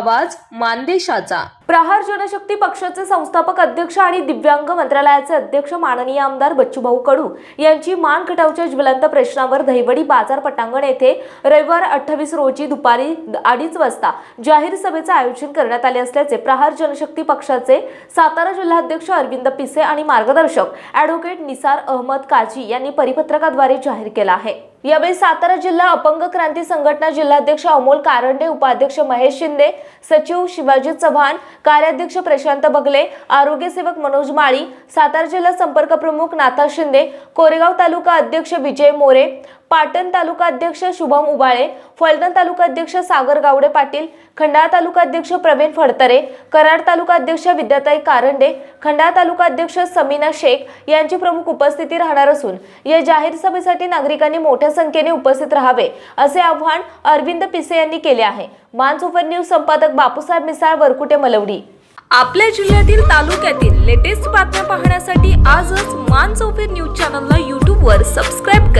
आवाज मानदेशाचा. प्रहार जनशक्ती पक्षाचे संस्थापक अध्यक्ष आणि दिव्यांग मंत्रालयाचे अध्यक्ष माननीय आमदार बच्चूभाऊ कडू यांची मान खटावच्या ज्वलंत प्रश्नावर दहिवडी बाजार पटांगण येथे रविवार अठ्ठावीस रोजी दुपारी अडीच वाजता जाहीर सभेचे आयोजन करण्यात आले असल्याचे प्रहार जनशक्ती पक्षाचे सातारा जिल्हाध्यक्ष अरविंद पिसे आणि मार्गदर्शक ॲडव्होकेट निसार अहमद काजी यांनी परिपत्रकाद्वारे जाहीर केला आहे. यावेळी सातारा जिल्हा अपंग क्रांती संघटना जिल्हाध्यक्ष अमोल कारंडे उपाध्यक्ष महेश शिंदे सचिव शिवाजी चव्हाण कार्याध्यक्ष प्रशांत बगले आरोग्यसेवक मनोज माळी सातारा जिल्हा संपर्क प्रमुख नाथा शिंदे कोरेगाव तालुका अध्यक्ष विजय मोरे पाटण तालुका अध्यक्ष शुभम उबाळे फलटण तालुका अध्यक्ष सागर गावडे पाटील खंडाळा तालुका अध्यक्ष प्रवीण फडतरे कराड तालुका अध्यक्ष विद्याताई कारंडे खंडाळा तालुका अध्यक्ष समीना शेख यांची प्रमुख उपस्थिती राहणार असून या जाहीर सभेसाठी नागरिकांनी मोठ्या संख्येने उपस्थित राहावे असे आव्हान अरविंद पिसे यांनी केले आहे. मान सुपर न्यूज संपादक बापूसाहेब मिसाळ वरकुटे मलवडी. आपल्या जिल्ह्यातील तालुक्यातील लेटेस्ट बातम्या पाहण्यासाठी आजच मान चौफेर न्यूज चॅनलला यूट्यूबवर सबस्क्राईब करा.